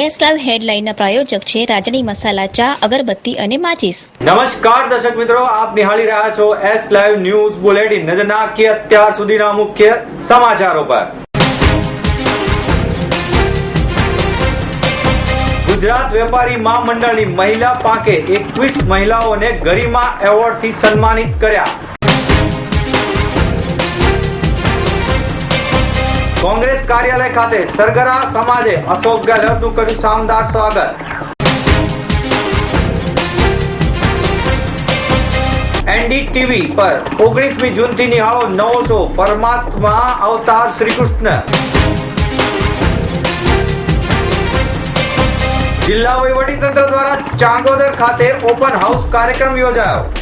S live હેડલાઇનના પ્રાયોજક છે રાજની મસાલા ચા, અગરબત્તી અને માચીસ. નમસ્કાર દર્શક મિત્રો, આપ નિહાળી રહ્યા છો એસ લાઈવ ન્યૂઝ બુલેટિન નજર નાખીએ અત્યાર સુધીના મુખ્ય સમાચારો પર. ગુજરાત વેપારી મહામંડળની મહિલા પાંખે એકવીસ મહિલાઓને ગરિમા એવોર્ડથી સન્માનિત કર્યા. કોંગ્રેસ કાર્યાલય ખાતે સરગરા સમાજે અશોક ગેહલોતનું કર્યું શાનદાર સ્વાગત. એનડીટીવી પર ઓગણીસમી જૂનથી નિહાળો નવો શો, પરમાત્મા અવતાર શ્રી કૃષ્ણ જિલ્લા વહીવટી તંત્ર દ્વારા ચાંગોદર ખાતે ઓપન હાઉસ કાર્યક્રમ યોજાયો.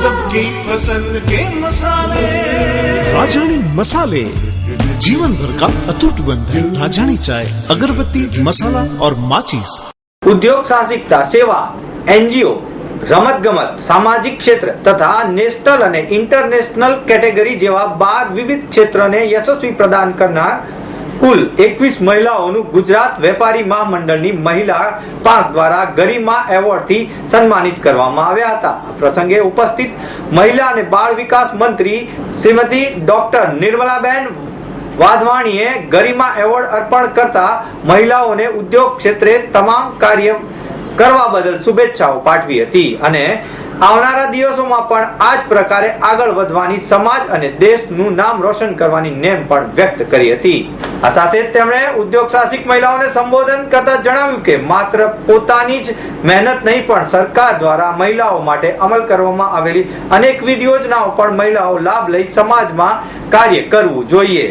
सबकी पसंद के मसाले राजानी मसाले जीवन भर का अटूट बंधन राजानी चाय अगरबत्ती मसाला और माचिस ઉદ્યોગ સાહસિકતા સેવા એનજીઓ રમત ગમત સામાજિક ક્ષેત્ર તથા નેશનલ અને ઇન્ટરનેશનલ કેટેગરી જેવા બાર વિવિધ ક્ષેત્રને યશસ્વી પ્રદાન કરનાર કુલ એકવીસ મહિલાઓનું ગુજરાત વેપારી મહામંડળની મહિલા પાંખ દ્વારા ગરિમા એવોર્ડથી સન્માનિત કરવામાં આવ્યા હતા. આ પ્રસંગે ઉપસ્થિત મહિલા અને બાળ વિકાસ મંત્રી શ્રીમતી ડોક્ટર નિર્મલાબેન વાધવાણીએ ગરિમા એવોર્ડ અર્પણ કરતા મહિલાઓને ઉદ્યોગ ક્ષેત્રે તમામ કાર્ય કરવા બદલ શુભેચ્છાઓ પાઠવી હતી અને આવનારા દિવસોમાં પણ આ જ પ્રકારે આગળ વધવાની સમાજ અને દેશનું નામ રોશન કરવાની નેમ પણ વ્યક્ત કરી હતી. આ સાથે તેમણે ઉદ્યોગ સાહસિક મહિલાઓને સંબોધન કરતા જણાવ્યું કે માત્ર પોતાની જ મહેનત નહીં પણ સરકાર દ્વારા મહિલાઓ માટે અમલ કરવામાં આવેલી અનેકવિધ યોજનાઓ પણ મહિલાઓ લાભ લઈ સમાજમાં કાર્ય કરવું જોઈએ.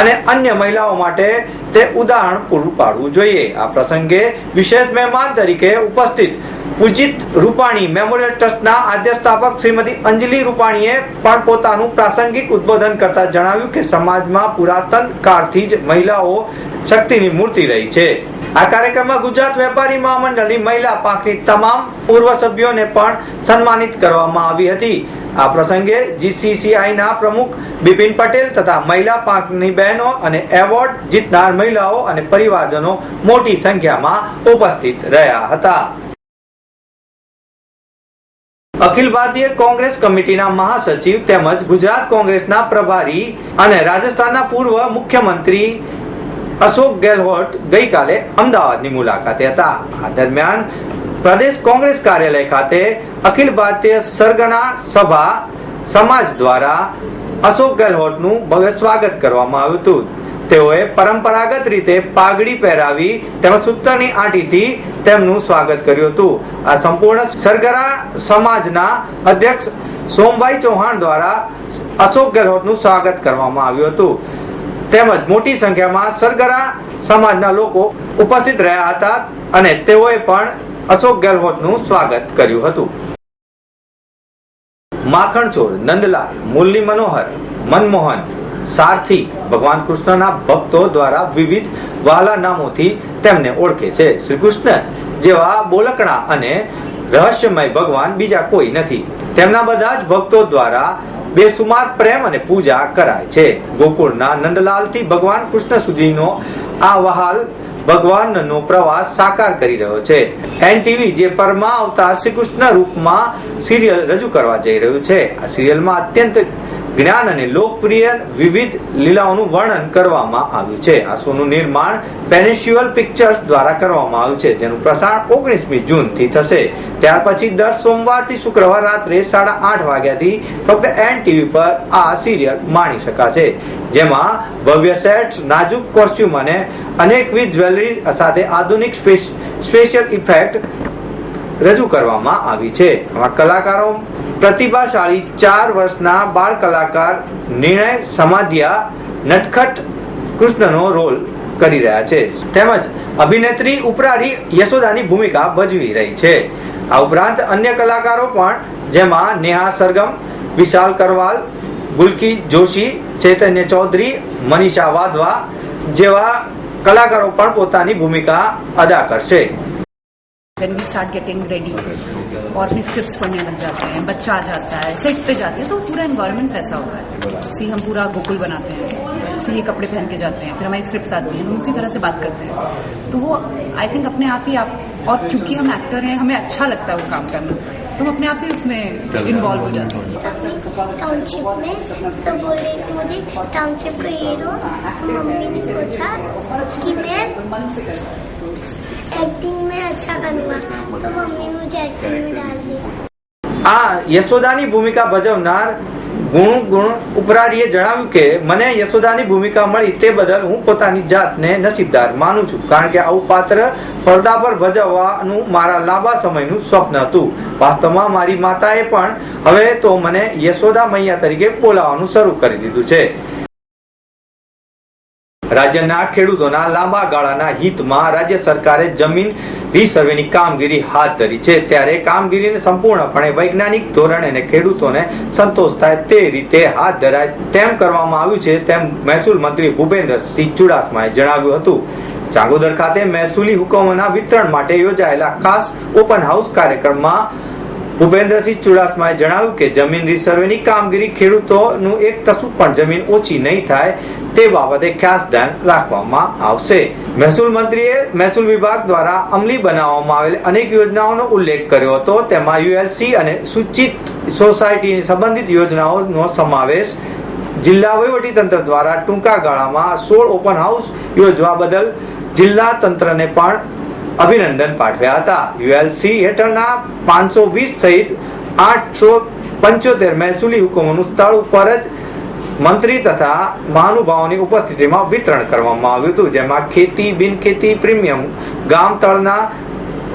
અને અન્ય મહિલાઓ માટે તે ઉદાહરણ પૂરું પાડવું જોઈએ. આ પ્રસંગે વિશેષ મહેમાન તરીકે ઉપસ્થિત પૂજિત રૂપાણી મેમોરિયલ ટ્રસ્ટના આદ્ય સ્થાપક શ્રીમતી અંજલિ રૂપાણીએ પણ પોતાનું પ્રાસંગિક ઉદ્બોધન કરતા જણાવ્યું કે સમાજમાં પુરાતન કાળથી જ મહિલાઓ શક્તિની મૂર્તિ રહી છે. આ કાર્યક્રમમાં ગુજરાત વેપારી મહામંડળની મહિલા પાંખની તમામ પૂર્વ સભ્યોને પણ સન્માનિત કરવામાં આવી હતી. આ પ્રસંગે જીસીસીઆઈના પ્રમુખ બિપિન પટેલ તથા મહિલા પાંખની બહેનો અને એવોર્ડ જીતનાર મહિલાઓ અને પરિવારજનો મોટી સંખ્યામાં ઉપસ્થિત રહ્યા હતા. અખિલ ભારતીય કોંગ્રેસ કમિટીના મહાસચિવ તેમજ ગુજરાત કોંગ્રેસના પ્રભારી અને રાજસ્થાનના પૂર્વ મુખ્યમંત્રી અશોક ગેહલોત ગઈકાલે અમદાવાદની મુલાકાતે હતા. આ દરમિયાન પ્રદેશ કોંગ્રેસ કાર્યાલય ખાતે અખિલ ભારતીય સરગણા સભા સમાજ દ્વારા અશોક ગેહલોતનું ભવ્ય સ્વાગત કરવામાં આવ્યું હતું. તેઓએ પરંપરાગત રીતે પાઘડી પહેરાવી તેમજ સૂત્રની આંટીથી તેમનું સ્વાગત કર્યું હતું. આ સંપૂર્ણ સરગરા સમાજના અધ્યક્ષ સોમભાઈ ચૌહાણ દ્વારા અશોક ગેહલોતનું સ્વાગત કરવામાં આવ્યું હતું. તેમજ મોટી સંખ્યામાં સરગરા સમાજના લોકો ઉપસ્થિત રહ્યા હતા અને તેઓએ પણ અશોક ગેહલોતનું સ્વાગત કર્યું હતું. માખણચોર, નંદલાલ, મુરલી મનોહર, મનમોહન, સારથી, ભગવાન કૃષ્ણના ભક્તો દ્વારા વિવિધ વહાલા નામોથી તેમને ઓળખે છે. શ્રી કૃષ્ણ જેવા બોલકણા અને રહસ્યમય ભગવાન બીજા કોઈ નથી. તેમના બધા જ ભક્તો દ્વારા બેસુમાર પ્રેમ અને પૂજા કરાય છે. ગોકુળના નંદલાલથી ભગવાન કૃષ્ણ સુધીનો આ વહાલ ભગવાનનો પ્રવાસ સાકાર કરી રહ્યો છે. એનટીવી જે પરમા અવતાર શ્રી કૃષ્ણ રૂપમાં સિરિયલ રજૂ કરવા જઈ રહ્યું છે. આ સિરિયલમાં અત્યંત જ્ઞાન અને લોકપ્રિય વિવિધ લીલાઓનું વર્ણન કરવામાં આવ્યું છે. આ શોનું નિર્માણ પેનિશ્યુઅલ પિક્ચર્સ દ્વારા કરવામાં આવ્યું છે, જેનું પ્રસારણ ઓગણીસમી જૂનથી થશે. ત્યાર પછી દર સોમવારથી શુક્રવાર રાત્રે સાડા આઠ વાગ્યાથી ફક્ત એન ટીવી પર આ સિરિયલ માણી શકાશે. જેમાં ભવ્ય સેટ્સ નાજુક કોસ્ટ્યુમ અને અનેકવિધ જ્વેલરી સાથે આધુનિક સ્પેશિયલ ઇફેક્ટ રજૂ કરવામાં આવી છે. કલાકારો પ્રતિભાશાળી ચાર વર્ષના બાળ કલાકાર નિર્ણય સમાધિયા નટખટ કૃષ્ણનો રોલ કરી રહ્યા છે. તેમજ અભિનેત્રી ઉપરારી યશોદાની ભૂમિકા ભજવી રહી છે. આ ઉપરાંત અન્ય કલાકારો પણ, જેમાં નેહા સરગમ, વિશાલ કરવાલ, ગુલકી જોશી, ચૈતન્ય ચૌધરી, મનીષા વાધવા જેવા કલાકારો પણ પોતાની ભૂમિકા અદા કરશે. Then we start getting ready और अपनी स्क्रिप्ट पढ़ने लग जाते हैं, बच्चा आ जाता है सेट पे जाते हैं तो पूरा एनवायरनमेंट वैसा होता है। सी हम पूरा गोकुल बनाते हैं, फिर ये कपड़े पहन के जाते हैं, फिर हमारी स्क्रिप्ट आती हैं, हम उसी तरह से बात करते हैं। तो वो आई थिंक अपने आप ही आप, और क्योंकि हम एक्टर हैं, हमें अच्छा लगता है वो काम करना तो हम अपने आप ही उसमें इन्वॉल्व हो जाते हैं। टाउनशिप में सब बोले मुझे टाउनशिप का हीरो तो मम्मी ने पूछा कि मैं एक्टिंग अच्छा करूँगा तो मम्मी मुझे एक्टिंग में डाल दी આ યશોદાની ભૂમિકા ભજવનાર ગુણ ગુણ ઉપરારીએ જણાવ્યું કે મને યશોદાની ભૂમિકા મળી તે બદલ હું પોતાની જાતને નસીબદાર માનું છું કારણ કે આવું પાત્ર પડદા પર ભજવવાનું મારા લાંબા સમયનું સ્વપ્ન હતું વાસ્તવમાં મારી માતાએ પણ હવે તો મને યશોદા મૈયા તરીકે બોલાવવાનું શરૂ કરી દીધું છે રાજ્યના ખેડૂતોના લાંબા ગાળાના હિતમાં રાજ્ય સરકારે જમીન રીસર્વેની કામગીરી હાથ ધરી છે. ત્યારે કામગીરીને સંપૂર્ણપણે વૈજ્ઞાનિક ધોરણે અને ખેડૂતોને સંતોષ થાય તે રીતે હાથ ધરાય તેમ કરવામાં આવ્યું છે તેમ મહેસૂલ મંત્રી ભૂપેન્દ્રસિંહ ચુડાસમાએ જણાવ્યું હતું. ચાંગોદર ખાતે મહેસૂલી હુકમોના વિતરણ માટે યોજાયેલા ખાસ ઓપન હાઉસ કાર્યક્રમમાં ભૂપેન્દ્રસિંહ ચુડાસમાએ જણાવ્યું કે જમીન રિસર્વેની કામગીરી ખેડૂતોનું એક તસુ પણ જમીન ઓછી નહીં થાય તે બાબતે ખાસ ધ્યાન રાખવામાં આવશે. મહેસૂલ મંત્રીએ મહેસૂલ વિભાગ દ્વારા અમલી બનાવવામાં આવેલ અનેક યોજનાઓનો ઉલ્લેખ કર્યો હતો. તેમાં યુએલસી અને સૂચિત સોસાયટીની સંબંધિત યોજનાઓનો સમાવેશ જિલ્લા તંત્ર દ્વારા ટૂંકા ગાળામાં સોળ ઓપન હાઉસ યોજવા બદલ જિલ્લા તંત્રને પણ અભિનંદન પાઠવ્યા હતા. યુએલસી હેઠળના પાંચસો વીસ સહિત આઠસો પંચોતેર મહેસૂલી હુકમોનું સ્થળ ઉપર જ મંત્રી તથા મહાનુભાવોની ઉપસ્થિતિમાં વિતરણ કરવામાં આવ્યું હતું, જેમાં ખેતી, બિનખેતી, પ્રીમિયમ, ગામ તળના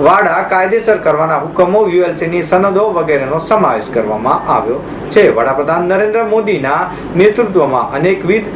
વાડા કાયદેસર કરવાના હુકમો, યુએલસીની સનદો વગેરેનો સમાવેશ કરવામાં આવ્યો છે. વડાપ્રધાન નરેન્દ્ર મોદીના નેતૃત્વમાં અનેકવિધ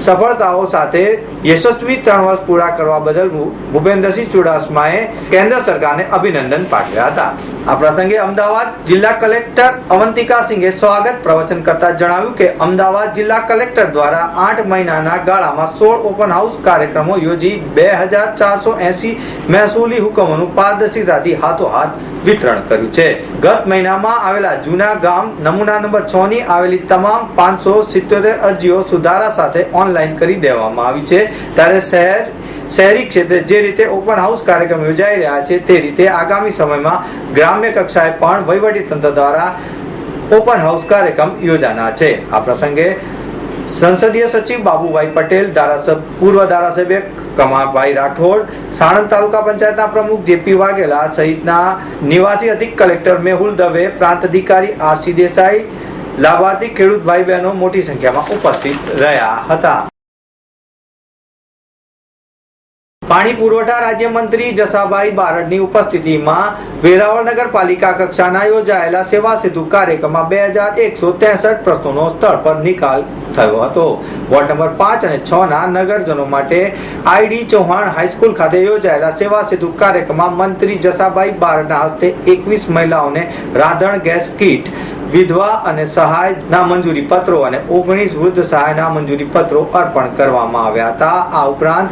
સફળતાઓ સાથે યશસ્વી ત્રણ વર્ષ પૂરા કરવા બદલ ભૂપેન્દ્રસિંહ ચુડાસમાએ કેન્દ્ર સરકારને અભિનંદન પાઠવ્યા હતા. આ પ્રસંગે અમદાવાદ જિલ્લા કલેક્ટર અવંતિકા સિંઘે સ્વાગત પ્રવચન કરતા જણાવ્યું કે અમદાવાદ જિલ્લા કલેક્ટર દ્વારા આઠ મહિનાના ગાળામાં સોળ ઓપન હાઉસ કાર્યક્રમો યોજી બે હજાર ચારસો એસી મહેસૂલી હુકમોનું પારદર્શિતાથી હાથોહાથ વિતરણ કર્યું છે. ગત મહિનામાં આવેલા જૂના ગામ નમૂના નંબર છ ની આવેલી તમામ પાંચસો સિત્યોતેર અરજીઓ સુધારા સાથે ઓનલાઈન કરી દેવામાં આવી છે. ત્યારે શહેર શહેરી ક્ષેત્રે જે રીતે ઓપન હાઉસ કાર્યક્રમ યોજાઈ રહ્યા છે, તે રીતે આગામી સમયમાં ગ્રામ્ય કક્ષાએ પણ વહીવટી તંત્ર દ્વારા ઓપન હાઉસ કાર્યક્રમ યોજાના છે. આ પ્રસંગે સંસદીય સચિવ બાબુભાઈ પટેલ, ધારાસભ્ય, પૂર્વ ધારાસભ્ય કમાભાઈ રાઠોડ, સાણંદ તાલુકા પંચાયતના પ્રમુખ જેપી વાઘેલા સહિતના નિવાસી અધિક કલેક્ટર મેહુલ દવે, પ્રાંત અધિકારી આરસી દેસાઈ, લાભાર્થી ખેડૂત ભાઈ બહેનો મોટી સંખ્યામાં ઉપસ્થિત રહ્યા હતા. પાણી પુરવઠા રાજ્યમંત્રી જસાભાઈ બારડની ઉપસ્થિતિમાં વેરાવળ નગરપાલિકા કક્ષાના યોજાયેલા સેવા સેતુ કાર્યક્રમમાં બે હજાર એકસો ત્રેસઠ પ્રશ્નોનો સ્થળ પર નિકાલ થયો હતો. વોર્ડ નંબર પાંચ અને છ ના નગરજનો માટે આઈડી ચૌહાણ હાઈસ્કૂલ ખાતે યોજાયેલા સેવા સેતુ કાર્યક્રમમાં મંત્રી જસાભાઈ બારડના હસ્તે એકવીસ મહિલાઓને રાંધણ ગેસ કીટ વિધવા અને સહાયના મંજૂરી પત્રો અને ઓગણીસ વૃદ્ધ સહાયના મંજૂરી પત્રો અર્પણ કરવામાં આવ્યા હતા. આ ઉપરાંત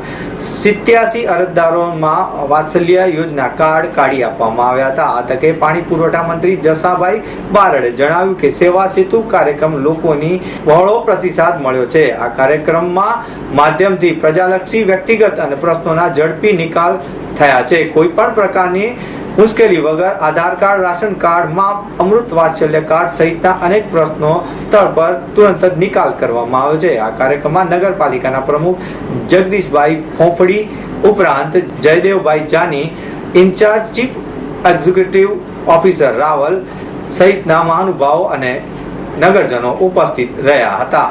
સિત્યાસી અરજદારોમાં વાત્સલ્ય યોજના કાર્ડ કાઢી આપવામાં આવ્યા હતા. આ તકે પાણી પુરવઠા મંત્રી જસાભાઈ બારડે જણાવ્યું કે સેવા સેતુ કાર્યક્રમ લોકોની બહોળો પ્રતિસાદ મળ્યો છે. આ કાર્યક્રમમાં માધ્યમથી પ્રજાલક્ષી વ્યક્તિગત અને પ્રશ્નોના ઝડપી નિકાલ થયા છે. કોઈ પણ પ્રકારની મુશ્કેલી વગર આધાર કાર્ડ રાશન કાર્ડમાં અમૃત વાત્સલ્ય કાર્ડ સહિતના અનેક પ્રશ્નો સ્થળ પર તુરંત જ નિકાલ કરવામાં આવે છે આ કાર્યક્રમમાં નગરપાલિકાના પ્રમુખ જગદીશભાઈ ફોફડી, ઉપરાંત Jaydevbhai Jani, incharge chief executive officer Raval સહિતના મહાનુભાવો અને નગરજનો ઉપસ્થિત રહ્યા હતા।